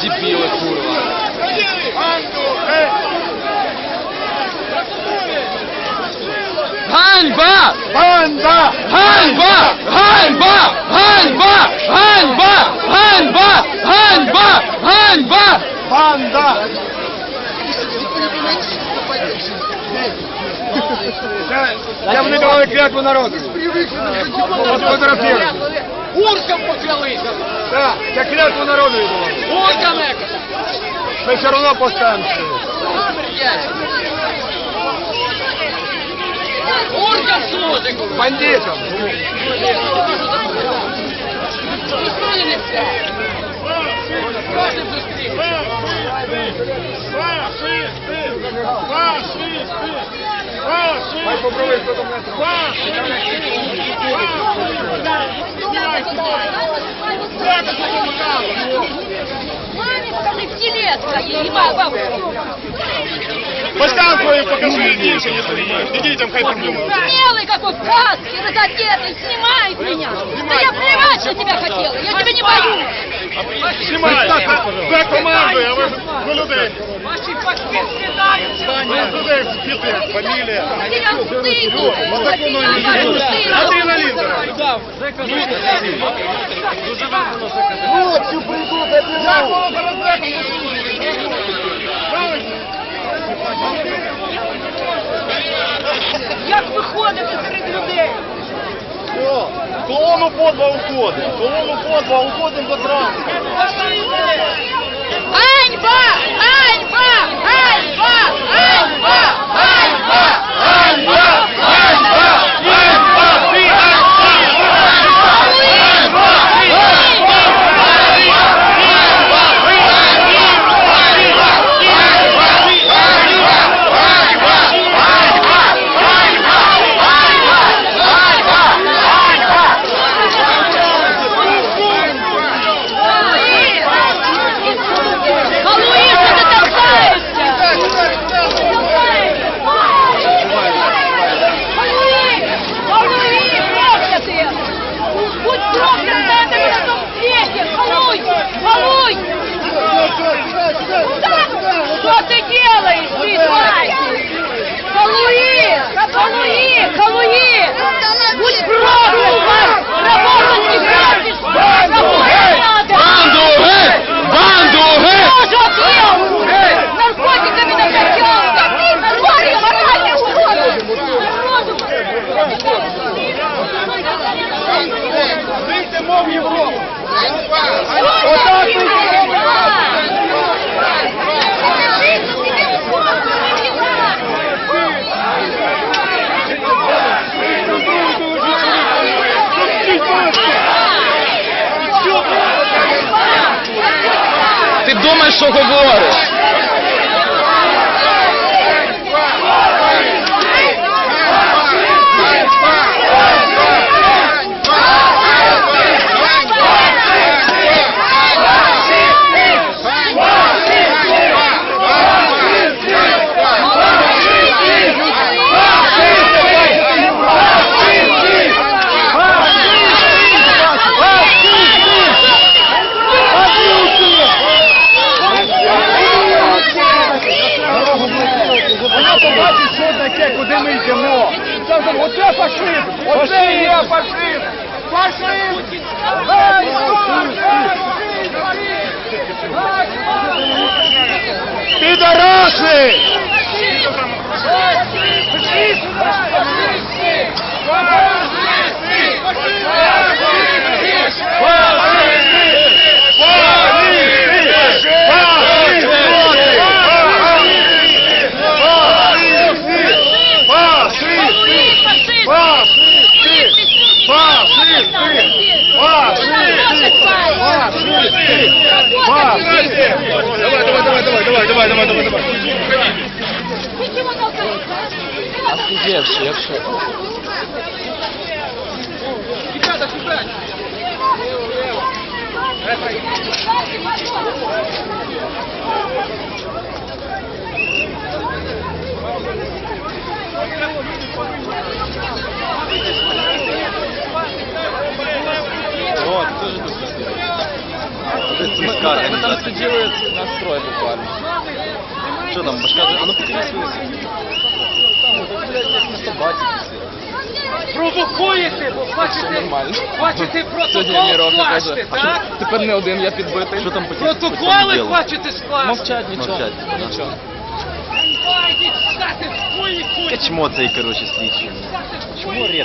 Дебилы, курва. Ганьба! Ганьба! Ганьба! Ганьба! Ганьба! Ганьба! Ганьба! Ганьба! Ганьба! Банда! Я, я выдавал клятву народу. Вот фотографирую. Уркам поклялися! Так, це клятву народу давали. Уркам! Ми все одно поставимо. Уркам служить! Бандитам. Ніхто не все! Кожен зустрів! Хай попробуй, хто там не Маме скажи, втелеска ей, бабушка. Постав свою покажи, дівчині своїй. Ідіть там, хай подумають. Смелый какой, в каске, разодетый, снимает меня. Да я плевать, что тебя хотела, я тебя не боюсь. Знімайте. А ви, ви людей. Ваші паски скидаються! Ви людей впіти, фамілія. Я так воно і я буде. стыду. Адреналін зараз. Ночью прийду, Як виходити серед людей? Все, колону по два уходимо. Колону по два уходимо до транспорту. Європу. Отак Ти думаєш, що говориш? Фашизм. Оце і є фашизм. Фашизм. Гей, Підараси! Давай, давай, Держи, держи. Ребята, сюда! Вот, тоже тут Мы там все делают настрой буквально. Что там, башка? А ну покрисуйся. Ну, провокуєте, бо хочете, хочете протокол скласти, так? тепер не один, я підбитий. Що там Протоколи бачите, хочете скласти? Мовчать нічого. Мовчать. Нічого. Ганьба, йдіть, стати, хуй, хуй. Яке чмо цей, коротше, слідчий. Чому рез?